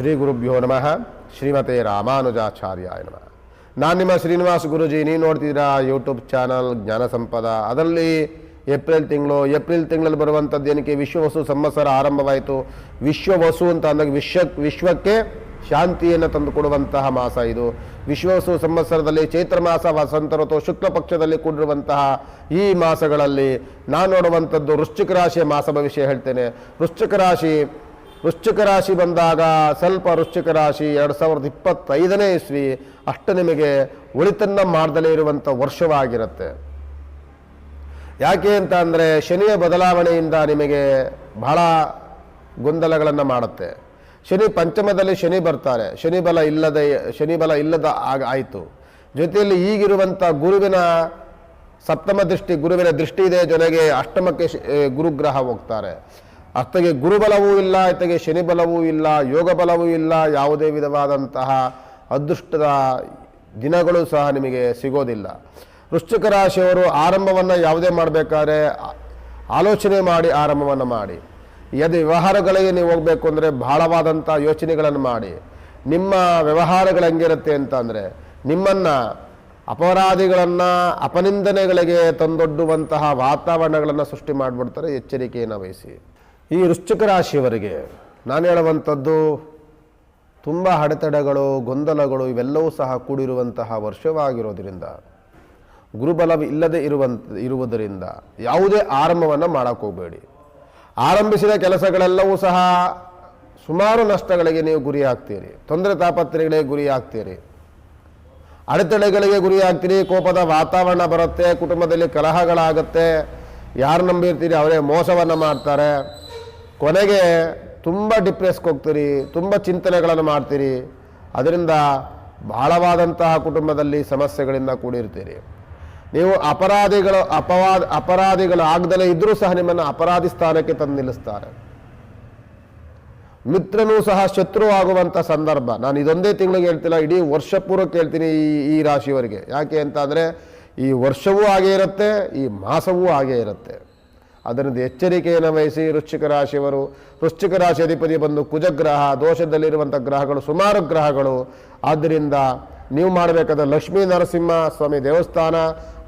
ಶ್ರೀ ಗುರುಭ್ಯೋ ನಮಃ. ಶ್ರೀಮತೆ ರಾಮಾನುಜಾಚಾರ್ಯಾಯ ನಮಃ. ನಾನು ನಿಮ್ಮ ಶ್ರೀನಿವಾಸ ಗುರುಜಿ ನೀವು ನೋಡ್ತಿದ್ದೀರಾ ಯೂಟ್ಯೂಬ್ ಚಾನಲ್ ಜ್ಞಾನ ಸಂಪದ. ಅದರಲ್ಲಿ ಏಪ್ರಿಲ್ ತಿಂಗಳು, ಏಪ್ರಿಲ್ ತಿಂಗಳಲ್ಲಿ ಬರುವಂಥದ್ದು ಏನಕ್ಕೆ? ವಿಶ್ವವಸು ಸಂವತ್ಸರ ಆರಂಭವಾಯಿತು. ವಿಶ್ವವಸು ಅಂತ ಅಂದಾಗ ವಿಶ್ವ, ವಿಶ್ವಕ್ಕೆ ಶಾಂತಿಯನ್ನು ತಂದುಕೊಡುವಂತಹ ಮಾಸ ಇದು. ವಿಶ್ವವಸು ಸಂವತ್ಸರದಲ್ಲಿ ಚೈತ್ರ ಮಾಸ, ವಸಂತ ಋತು, ಶುಕ್ಲ ಪಕ್ಷದಲ್ಲಿ ಕೂಡಿರುವಂತಹ ಈ ಮಾಸಗಳಲ್ಲಿ ನಾನು ನೋಡುವಂಥದ್ದು ವೃಶ್ಚಿಕ ರಾಶಿಯ ಮಾಸ ಭವಿಷ್ಯ ಹೇಳ್ತೇನೆ. ವೃಶ್ಚಿಕ ರಾಶಿ ವೃಶ್ಚಿಕ ರಾಶಿ ಬಂದಾಗ ಸ್ವಲ್ಪ ವೃಶ್ಚಿಕ ರಾಶಿ ಎರಡು ಸಾವಿರದ ಇಪ್ಪತ್ತೈದನೇ ಇಸ್ವಿ ಅಷ್ಟು ನಿಮಗೆ ಒಳಿತನ್ನ ಮಾಡ್ದಲೇ ಇರುವಂಥ ವರ್ಷವಾಗಿರುತ್ತೆ. ಯಾಕೆ ಅಂತ ಅಂದರೆ ಶನಿಯ ಬದಲಾವಣೆಯಿಂದ ನಿಮಗೆ ಬಹಳ ಗೊಂದಲಗಳನ್ನು ಮಾಡುತ್ತೆ. ಶನಿ ಪಂಚಮದಲ್ಲಿ ಶನಿ ಬರ್ತಾರೆ. ಶನಿ ಬಲ ಇಲ್ಲದೆ, ಶನಿ ಬಲ ಇಲ್ಲದ ಆಗ ಆಯಿತು. ಜೊತೆಯಲ್ಲಿ ಈಗಿರುವಂಥ ಗುರುವಿನ ಸಪ್ತಮ ದೃಷ್ಟಿ, ಗುರುವಿನ ದೃಷ್ಟಿ ಇದೆ. ಜೊತೆಗೆ ಅಷ್ಟಮಕ್ಕೆ ಗುರುಗ್ರಹ ಹೋಗ್ತಾರೆ. ಅತ್ತಗೆ ಗುರುಬಲವೂ ಇಲ್ಲ, ಇತ್ತಗೆ ಶನಿ ಬಲವೂ ಇಲ್ಲ ಯೋಗ ಬಲವೂ ಇಲ್ಲ, ಯಾವುದೇ ವಿಧವಾದಂತಹ ಅದೃಷ್ಟದ ದಿನಗಳು ಸಹ ನಿಮಗೆ ಸಿಗೋದಿಲ್ಲ. ವೃಶ್ಚಿಕ ರಾಶಿಯವರು ಆರಂಭವನ್ನು ಯಾವುದೇ ಮಾಡಬೇಕಾದ್ರೆ ಆಲೋಚನೆ ಮಾಡಿ ಆರಂಭವನ್ನು ಮಾಡಿ. ಯದಿ ವ್ಯವಹಾರಗಳಿಗೆ ನೀವು ಹೋಗಬೇಕು ಅಂದರೆ ಭಾಳವಾದಂಥ ಯೋಚನೆಗಳನ್ನು ಮಾಡಿ. ನಿಮ್ಮ ವ್ಯವಹಾರಗಳು ಹೆಂಗಿರುತ್ತೆ ಅಂತ ಅಂದರೆ ನಿಮ್ಮನ್ನು ಅಪರಾಧಿಗಳನ್ನು ಅಪನಿಂದನೆಗಳಿಗೆ ತಂದೊಡ್ಡುವಂತಹ ವಾತಾವರಣಗಳನ್ನು ಸೃಷ್ಟಿ ಮಾಡಿಬಿಡ್ತಾರೆ, ಎಚ್ಚರಿಕೆಯನ್ನು ವಹಿಸಿ. ಈ ವೃಶ್ಚಿಕ ರಾಶಿಯವರಿಗೆ ನಾನು ಹೇಳುವಂಥದ್ದು ತುಂಬ ಅಡೆತಡೆಗಳು, ಗೊಂದಲಗಳು ಇವೆಲ್ಲವೂ ಸಹ ಕೂಡಿರುವಂತಹ ವರ್ಷವಾಗಿರೋದರಿಂದ ಗುರುಬಲವಿಲ್ಲದೆ ಇರುವಂತ, ಇರುವುದರಿಂದ ಯಾವುದೇ ಆರಂಭವನ್ನು ಮಾಡೋಕ್ಕೋಗಬೇಡಿ ಆರಂಭಿಸಿದ ಕೆಲಸಗಳೆಲ್ಲವೂ ಸಹ ಸುಮಾರು ನಷ್ಟಗಳಿಗೆ ನೀವು ಗುರಿ ಆಗ್ತೀರಿ. ತೊಂದರೆ ತಾಪತ್ರೆಗಳಿಗೆ ಗುರಿ ಆಗ್ತೀರಿ. ಅಡೆತಡೆಗಳಿಗೆ ಗುರಿ ಆಗ್ತೀರಿ. ಕೋಪದ ವಾತಾವರಣ ಬರುತ್ತೆ. ಕುಟುಂಬದಲ್ಲಿ ಕಲಹಗಳಾಗುತ್ತೆ. ಯಾರು ನಂಬಿರ್ತೀರಿ? ಅವರೇ ಮೋಸವನ್ನು ಮಾಡ್ತಾರೆ. ಕೊನೆಗೆ ತುಂಬ ಡಿಪ್ರೆಸ್ಗೆ ಹೋಗ್ತೀರಿ, ತುಂಬ ಚಿಂತನೆಗಳನ್ನು ಮಾಡ್ತೀರಿ, ಅದರಿಂದ ಬಹಳವಾದಂತಹ ಕುಟುಂಬದಲ್ಲಿ ಸಮಸ್ಯೆಗಳಿಂದ ಕೂಡಿರ್ತೀರಿ. ನೀವು ಅಪರಾಧಿಗಳು, ಅಪವಾದ ಅಪರಾಧಿಗಳು ಆಗದಲೇ ಇದ್ದರೂ ಸಹ ನಿಮ್ಮನ್ನು ಅಪರಾಧಿ ಸ್ಥಾನಕ್ಕೆ ತಂದು ನಿಲ್ಲಿಸ್ತಾರೆ. ಮಿತ್ರನೂ ಸಹ ಶತ್ರು ಆಗುವಂಥ ಸಂದರ್ಭ. ನಾನು ಇದೊಂದೇ ತಿಂಗಳಿಗೆ ಹೇಳ್ತಿಲ್ಲ, ಇಡೀ ವರ್ಷ ಪೂರ್ವಕ್ಕೆ ಹೇಳ್ತೀನಿ ಈ ಈ ರಾಶಿಯವರಿಗೆ. ಯಾಕೆ ಅಂತ ಅಂದರೆ, ಈ ವರ್ಷವೂ ಹಾಗೇ ಇರುತ್ತೆ, ಈ ಮಾಸವೂ ಹಾಗೇ ಇರುತ್ತೆ. ಅದರಿಂದ ಎಚ್ಚರಿಕೆಯನ್ನು ವಹಿಸಿ ವೃಶ್ಚಿಕ ರಾಶಿಯವರು, ವೃಶ್ಚಿಕ ರಾಶಿ ಅಧಿಪತಿ ಬಂದು ಕುಜಗ್ರಹ, ದೋಷದಲ್ಲಿರುವಂಥ ಗ್ರಹಗಳು, ಸುಮಾರು ಗ್ರಹಗಳು. ಆದ್ದರಿಂದ ನೀವು ಮಾಡಬೇಕಾದ ಲಕ್ಷ್ಮೀ ನರಸಿಂಹ ಸ್ವಾಮಿ ದೇವಸ್ಥಾನ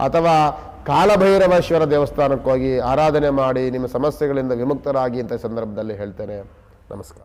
ಅಥವಾ ಕಾಲಭೈರವೇಶ್ವರ ದೇವಸ್ಥಾನಕ್ಕೋಗಿ ಆರಾಧನೆ ಮಾಡಿ ನಿಮ್ಮ ಸಮಸ್ಯೆಗಳಿಂದ ವಿಮುಕ್ತರಾಗಿ ಅಂತ ಸಂದರ್ಭದಲ್ಲಿ ಹೇಳ್ತೇನೆ. ನಮಸ್ಕಾರ.